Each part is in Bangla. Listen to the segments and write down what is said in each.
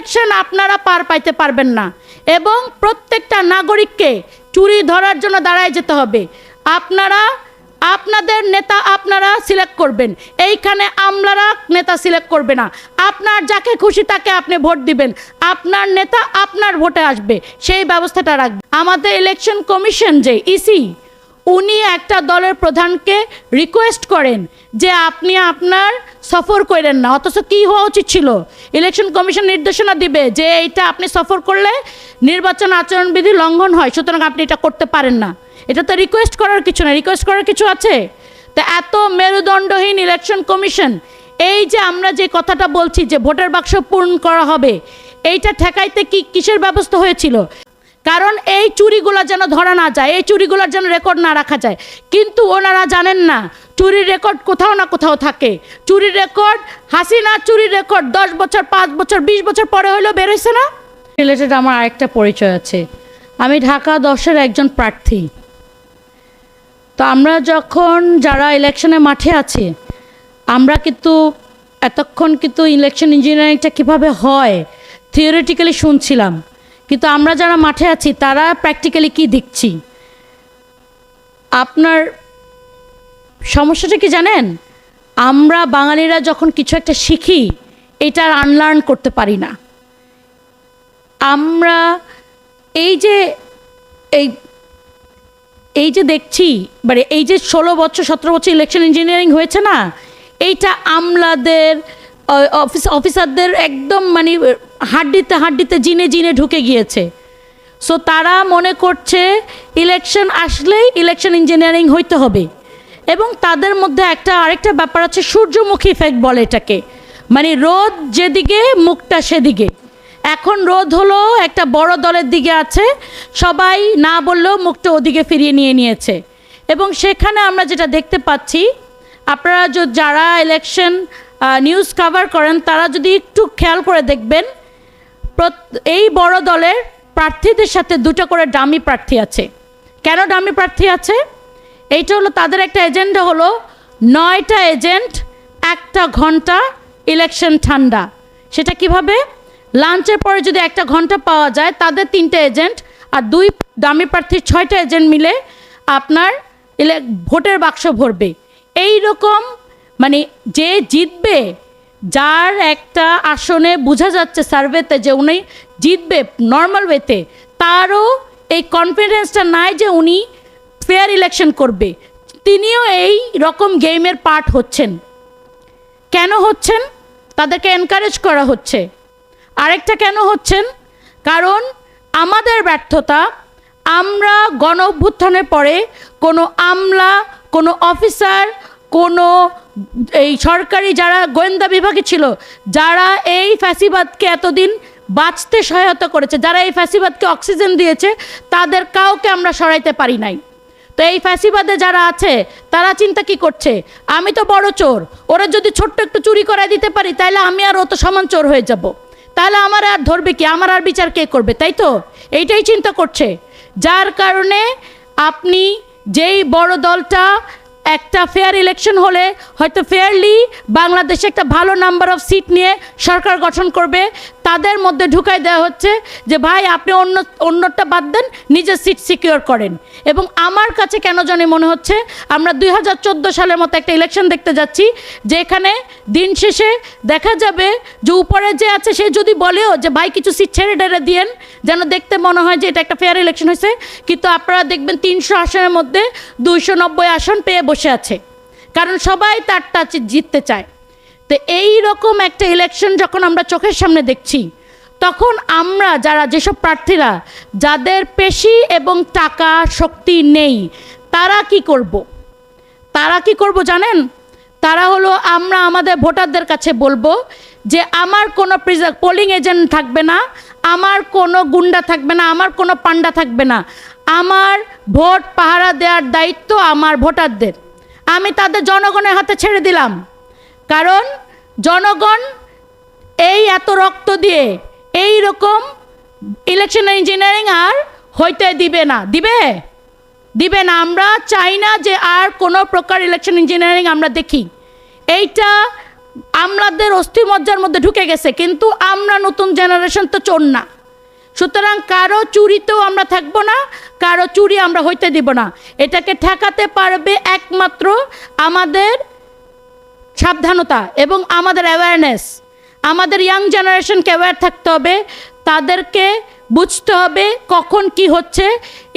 ইলেকশন আপনারা পার পাইতে পারবেন না। এবং প্রত্যেকটা নাগরিককে চুরি ধরার জন্য দাঁড়ায় যেতে হবে। আপনারা, আপনাদের নেতা আপনারা সিলেক্ট করবেন। এইখানে আমলারা নেতা সিলেক্ট করবে না। আপনার যাকে খুশি তাকে আপনি ভোট দিবেন। আপনার নেতা আপনার ভোটে আসবে। সেই ব্যবস্থাটা রাখবে আমাদের ইলেকশন কমিশন যে ইসি উনি একটা দলের প্রধানকে রিকোয়েস্ট করেন। যে আপনি আপনার সফর করেন না, অথচ কি হওয়া উচিত ছিল? ইলেকশন কমিশন নির্দেশনা দিবে যে এইটা আপনি সফর করলে নির্বাচন আচরণবিধি লঙ্ঘন হয়, সুতরাং আপনি এটা করতে পারেন না। এটা তো রিকোয়েস্ট করার কিছু না রিকোয়েস্ট করার কিছু আছে? তা এত মেরুদণ্ডহীন ইলেকশন কমিশন এই যে আমরা যে কথাটা বলছি যে ভোটার বাক্স পূরণ করা হবে, এইটা ঠেকাইতে কি কিসের ব্যবস্থা হয়েছিল? কারণ এই চুরিগুলো যেন ধরা না যায়, এই চুরিগুলোর যেন রেকর্ড না রাখা যায়। কিন্তু ওনারা জানেন না, চুরির রেকর্ড কোথাও না কোথাও থাকে। চুরির রেকর্ড হাসিনা চুরির রেকর্ড দশ বছর, পাঁচ বছর, বিশ বছর পরে হলেও বেরোইছে না? রিলেটেড আমার আরেকটা পরিচয় আছে। আমি ঢাকা দশের একজন প্রার্থী। তো আমরা যখন যারা ইলেকশনে মাঠে আছে, আমরা কিন্তু এতক্ষণ কিন্তু ইলেকশন ইঞ্জিনিয়ারিংটা কীভাবে হয় থিওরিটিক্যালি শুনছিলাম। কিন্তু আমরা যারা মাঠে আছি, তারা প্র্যাকটিক্যালি কি দেখছি? আপনার সমস্যাটা কি জানেন? আমরা বাঙালিরা যখন কিছু একটা শিখি, এটা আনলার্ন করতে পারি না। আমরা এই যে, এই এই যে দেখছি মানে এই যে ষোলো বছর, সতেরো বছর ইলেকশন ইঞ্জিনিয়ারিং হয়েছে না, এইটা আমলাদের অফিস অফিসারদের একদম মানে হাড্ডিতে হাড্ডিতে জিনে জিনে ঢুকে গিয়েছে। সো তারা মনে করছে ইলেকশন আসলেই ইলেকশন ইঞ্জিনিয়ারিং হইতে হবে। এবং তাদের মধ্যে একটা আরেকটা ব্যাপার আছে, সূর্যমুখী ইফেক্ট বলে এটাকে। মানে রোদ যেদিকে, মুখটা সেদিকে। এখন রোদ হলো একটা বড় দলের দিকে আছে, সবাই না বললেও মুখটা ওদিকে ফিরিয়ে নিয়ে নিয়েছে। এবং সেখানে আমরা যেটা দেখতে পাচ্ছি, আপনারা যারা ইলেকশন নিউজ কভার করেন, তারা যদি একটু খেয়াল করে দেখবেন এই বড় দলের প্রার্থীদের সাথে দুটো করে ডামি প্রার্থী আছে। কেন ডামি প্রার্থী আছে? এইটা হলো তাদের একটা এজেন্ডা হলো নয়টা এজেন্ট, একটা ঘণ্টা, ইলেকশন ঠান্ডা। সেটা কীভাবে? লাঞ্চের পরে যদি একটা ঘণ্টা পাওয়া যায়, তাদের তিনটে এজেন্ট আর দুই দামি প্রার্থীর ছয়টা এজেন্ট মিলে আপনার ভোটের বাক্স ভরবে। এই রকম মানে যে জিতবে যার একটা আসনে বোঝা যাচ্ছে সার্ভেতে যে উনি জিতবে নর্মাল ওয়েতে তারও এই কনফিডেন্সটা নাই যে উনি ফেয়ার ইলেকশন করবে। তিনিও এই রকম গেমের পার্ট হচ্ছেন। কেন হচ্ছেন? তাদেরকে এনকারেজ করা হচ্ছে। আরেকটা কেন হচ্ছেন? কারণ আমাদের ব্যর্থতা, আমরা গণ অভ্যুত্থানের পরে কোনো আমলা, কোনো অফিসার কোনো, এই সরকারি যারা গোয়েন্দা বিভাগে ছিল, যারা এই ফ্যাসিবাদকে এতদিন বাঁচতে সহায়তা করেছে, যারা এই ফ্যাসিবাদকে অক্সিজেন দিয়েছে, তাদের কাউকে আমরা সরাইতে পারি নাই। তো এই ফ্যাসিবাদে যারা আছে, তারা চিন্তা কি করছে? আমি তো বড় চোর, ওরা যদি ছোট্ট একটু চুরি করে দিতে পারি, তাহলে আমি আর ও তো সমান চোর হয়ে যাব। তাহলে আমার আর ধরবে কি? আমার আর বিচার কে করবে, তাই তো? এইটাই চিন্তা করছে। যার কারণে আপনি যেই বড় দলটা একটা ফেয়ার ইলেকশন হলে হয়তো ফেয়ারলি বাংলাদেশে একটা ভালো নাম্বার অফ সিট নিয়ে সরকার গঠন করবে। তাদের মধ্যে ঢুকাই দেওয়া হচ্ছে যে, ভাই, আপনি অন্য, অন্যটা বাদ দেন, নিজের সিট সিকিওর করেন। এবং আমার কাছে কেন জানি মনে হচ্ছে, আমরা দুই হাজার চোদ্দ সালের মতো একটা ইলেকশন দেখতে যাচ্ছি, যেখানে দিন শেষে দেখা যাবে যে, উপরে যে আছে, সে যদি বলেও যে, ভাই, কিছু সিট ছেড়ে টেড়ে দিয়েন। যেন দেখতে মনে হয় যে, এটা একটা ফেয়ার ইলেকশন হয়েছে। কিন্তু আপনারা দেখবেন তিনশো আসনের মধ্যে দুইশো নব্বই আসন পেয়ে বসে আছে। কারণ সবাই তারটা জিততে চায়। তো এই রকম একটা ইলেকশন যখন আমরা চোখের সামনে দেখছি, তখন আমরা যারা যেসব প্রার্থীরা, যাদের পেশি এবং টাকা শক্তি নেই, তারা কি করব। তারা কি করব জানেন? তারা হলো আমরা আমাদের ভোটারদের কাছে বলব যে আমার কোনো পোলিং এজেন্ট থাকবে না, আমার কোনো গুন্ডা থাকবে না, আমার কোনো পান্ডা থাকবে না। আমার ভোট পাহারা দেওয়ার দায়িত্ব আমার ভোটারদের। আমি তাদের জনগণের হাতে ছেড়ে দিলাম। কারণ জনগণ এই এত রক্ত দিয়ে এই রকম ইলেকশন ইঞ্জিনিয়ারিং আর হইতে দিবে না। দিবে? দিবে না। আমরা চাই না যে আর কোনো প্রকার ইলেকশন ইঞ্জিনিয়ারিং আমরা দেখি। এইটা আমলাদের অস্থিমজ্জার মধ্যে ঢুকে গেছে, কিন্তু আমরা নতুন জেনারেশন তো চোর না। সুতরাং কারও চুরিতেও আমরা থাকব না, কারও চুরি আমরা হইতে দিব না। এটাকে ঠেকাতে পারবে একমাত্র আমাদের সাবধানতা এবং আমাদের অ্যাওয়ারনেস আমাদের ইয়াং জেনারেশনকে অ্যাওয়্যার থাকতে হবে, তাদেরকে বুঝতে হবে কখন কি হচ্ছে।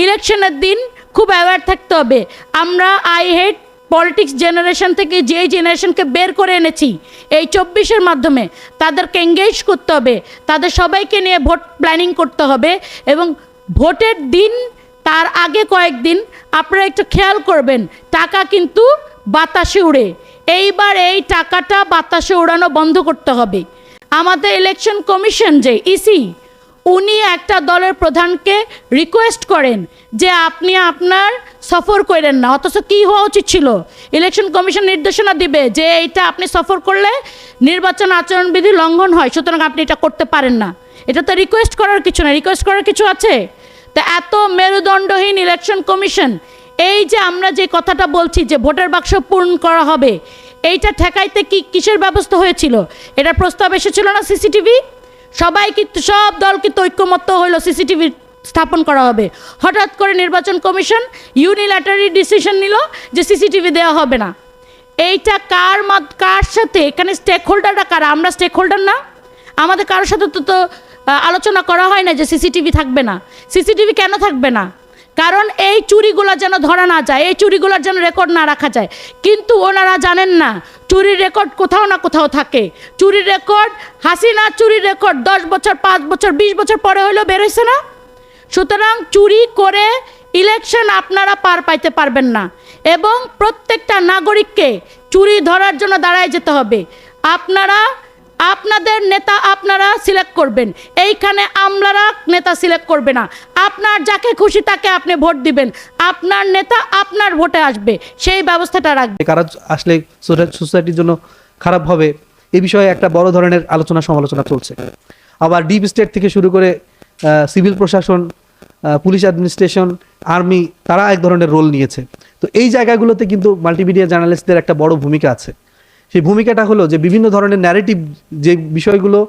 ইলেকশনের দিন খুব অ্যাওয়্যার থাকতে হবে। আমরা আই হেড পলিটিক্স জেনারেশন থেকে যে জেনারেশনকে বের করে এনেছি, এই চব্বিশের মাধ্যমে তাদেরকে এঙ্গেজ করতে হবে, তাদের সবাইকে নিয়ে ভোট প্ল্যানিং করতে হবে এবং ভোটের দিন তার আগে কয়েকদিন আপনারা একটু খেয়াল করবেন, টাকা কিন্তু বাতাসে উড়ে। এইবার এই টাকাটা বাতাসে উড়ানো বন্ধ করতে হবে। আমাদের ইলেকশন কমিশন যে ইসি উনি একটা দলের প্রধানকে রিকোয়েস্ট করেন যে আপনি আপনার সফর করেন না। অথচ কি হওয়া উচিত ছিল? ইলেকশন কমিশন নির্দেশনা দিবে যে এইটা আপনি সফর করলে নির্বাচন আচরণবিধি লঙ্ঘন হয়, সুতরাং আপনি এটা করতে পারেন না। এটা তো রিকোয়েস্ট করার কিছু না রিকোয়েস্ট করার কিছু আছে? তা এত মেরুদণ্ডহীন ইলেকশন কমিশন এই যে আমরা যে কথাটা বলছি যে ভোটার বাক্স পূরণ করা হবে, এইটা ঠেকাইতে কি কিসের ব্যবস্থা হয়েছিল? এটা প্রস্তাব এসেছিল না সিসিটিভি? সবাই কিন্তু সব দল কিন্তু ঐক্যমত্য হইল সিসিটিভি স্থাপন করা হবে? হঠাৎ করে নির্বাচন কমিশন ইউনিল্যাটারি ডিসিশন নিল যে সিসিটিভি দেওয়া হবে না। এইটা কার মাদ, কার সাথে? এখানে স্টেক হোল্ডাররা কারা? আমরা স্টেক হোল্ডার না। আমাদের কারোর সাথে তো তো আলোচনা করা হয় না যে সিসিটিভি থাকবে না। সিসিটিভি কেন থাকবে না? কারণ এই চুরিগুলো যেন ধরা না যায়, এই চুরিগুলোর যেন রেকর্ড না রাখা যায়। কিন্তু ওনারা জানেন না চুরির রেকর্ড কোথাও না কোথাও থাকে। চুরির রেকর্ড হাসিনা চুরির রেকর্ড দশ বছর, পাঁচ বছর, বিশ বছর পরে হইলেও বেরোইছে না। সুতরাং চুরি করে ইলেকশন আপনারা পার পাইতে পারবেন না। এবং প্রত্যেকটা নাগরিককে চুরি ধরার জন্য দাঁড়ায় যেতে হবে। আপনারা আপনাদের নেতা আপনারা সিলেক্ট করবেন। এইখানে আমলারা নেতা সিলেক্ট করবে না। আপনার যাকে খুশি তাকে আপনি ভোট দিবেন। আপনার নেতা আপনার ভোটে আসবে। সেই ব্যবস্থাটা রাখবে কারা আসলে সোসাইটির জন্য খারাপ হবে, এ বিষয়ে একটা বড় ধরনের আলোচনা সমালোচনা চলছে। আবার ডিপ স্টেট থেকে শুরু করে সিভিল প্রশাসন পুলিশ অ্যাডমিনিস্ট্রেশন, আর্মি, তারা এক ধরনের রোল নিয়েছে। তো এই জায়গাগুলোতে কিন্তু মাল্টিমিডিয়া জার্নালিস্টদের একটা বড় ভূমিকা আছে। সেই ভূমিকাটা হলো যে বিভিন্ন ধরনের ন্যারেটিভ যে বিষয়গুলো,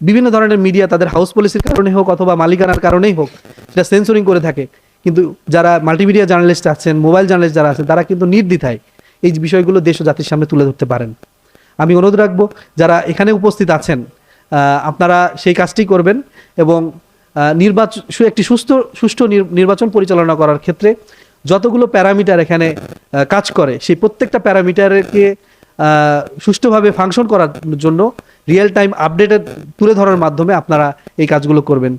বিভিন্ন ধরনের মিডিয়া তাদের হাউস পলিসির কারণে হোক অথবা মালিকানার কারণেই হোক, সেটা সেন্সরিং করে থাকে। কিন্তু যারা মাল্টিমিডিয়া জার্নালিস্ট আছেন মোবাইল জার্নালিস্ট যারা আছেন, তারা কিন্তু নির্দ্বিধায় এই বিষয়গুলো দেশ ও জাতির সামনে তুলে ধরতে পারেন। আমি অনুরোধ রাখব, যারা এখানে উপস্থিত আছেন আপনারা সেই কাজটি করবেন এবং নির্বাচন একটি সুস্থ, সুষ্ঠু নির্বাচন পরিচালনা করার ক্ষেত্রে যতগুলো প্যারামিটার এখানে কাজ করে, সেই প্রত্যেকটা প্যারামিটারকে সুষ্ঠুভাবে ফাংশন করার জন্য রিয়েল টাইম আপডেটেড তুলে ধরার মাধ্যমে আপনারা এই কাজগুলো করবেন।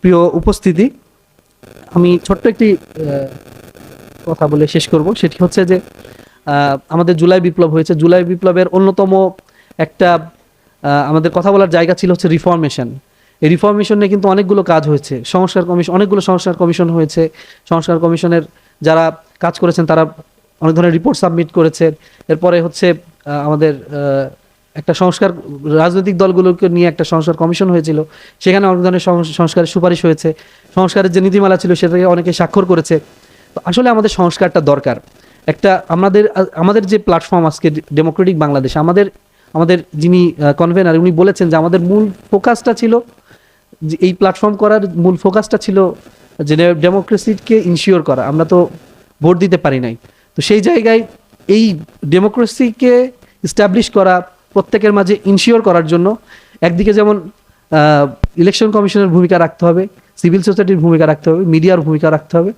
প্রিয় উপস্থিতি, আমি ছোট্ট একটি কথা বলে শেষ করব। সেটি হচ্ছে যে আমাদের জুলাই বিপ্লব হয়েছে। জুলাই বিপ্লবের অন্যতম একটা আমাদের কথা বলার জায়গা ছিল হচ্ছে রিফর্মেশন এই রিফর্মেশন কিন্তু অনেকগুলো কাজ হয়েছে। সংস্কার কমিশন অনেকগুলো সংস্কার কমিশন হয়েছে। সংস্কার কমিশনের যারা কাজ করেছেন তারা অনেক ধরনের রিপোর্ট সাবমিট করেছেন এরপরে হচ্ছে আমাদের একটা সংস্কার, রাজনৈতিক দলগুলোকে নিয়ে একটা সংস্কার কমিশন হয়েছিল। সেখানে অনেক ধরনের সংস- সংস্কারের সুপারিশ হয়েছে। সংস্কারের যে নীতিমালা ছিল সেটাকে অনেকে স্বাক্ষর করেছে। তো আসলে আমাদের সংস্কারটা দরকার। একটা আমাদের আমাদের যে প্ল্যাটফর্ম আজকে ডেমোক্রেটিক বাংলাদেশ আমাদের আমাদের যিনি কনভেনার উনি বলেছেন যে আমাদের মূল ফোকাসটা ছিল যে এই প্ল্যাটফর্ম করার মূল ফোকাসটা ছিল যে ডেমোক্রেসিকে ইনশিওর করা। আমরা তো ভোট দিতে পারি নাই। তো সেই জায়গায় এই ডেমোক্রেসিকে ইস্টাবলিশ করা, প্রত্যেকের মাঝে ইনশিওর করার জন্য একদিকে যেমন ইলেকশন কমিশনের ভূমিকা রাখতে হবে সিভিল সোসাইটির ভূমিকা রাখতে হবে মিডিয়ার ভূমিকা রাখতে হবে।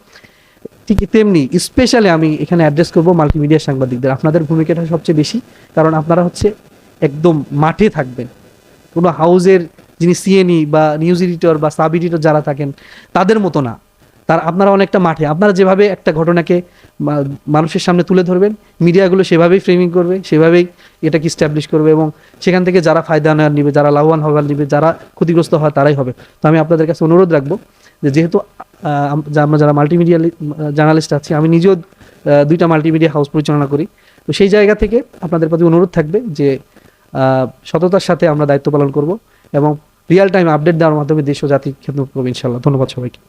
ঠিক তেমনি স্পেশালি আমি এখানে অ্যাড্রেস করব মাল্টিমিডিয়া সাংবাদিকদের। আপনাদের ভূমিকাটা সবচেয়ে বেশি, কারণ আপনারা হচ্ছে একদম মাঠে থাকবেন। কোনো হাউজের যিনি সিএনই বা নিউজ এডিটর বা সাব এডিটর যারা থাকেন, তাদের মতো না। তার আপনারা অনেকটা মাঠে। আপনারা যেভাবে একটা ঘটনাকে মানুষের সামনে তুলে ধরবেন, মিডিয়াগুলো সেভাবেই ফ্রেমিং করবে, সেভাবেই এটাকে স্ট্যাবলিশ করবে এবং সেখান থেকে যারা ফায়দা নেওয়ার নিবে, যারা লাভবান হওয়ার নিবে, যারা ক্ষতিগ্রস্ত হয় তারাই হবে। তো আমি আপনাদের কাছে অনুরোধ রাখব যে যেহেতু আমরা যারা মাল্টিমিডিয়া জার্নালিস্ট আছি, আমি নিজেও দুইটা মাল্টিমিডিয়া হাউস পরিচালনা করি। তো সেই জায়গা থেকে আপনাদের প্রতি অনুরোধ থাকবে যে সততার সাথে আমরা দায়িত্ব পালন করব এবং রিয়েল টাইম আপডেট দেওয়ার মাধ্যমে দেশ ও জাতির ক্ষেত্রে করব ইনশাল্লাহ ধন্যবাদ সবাইকে।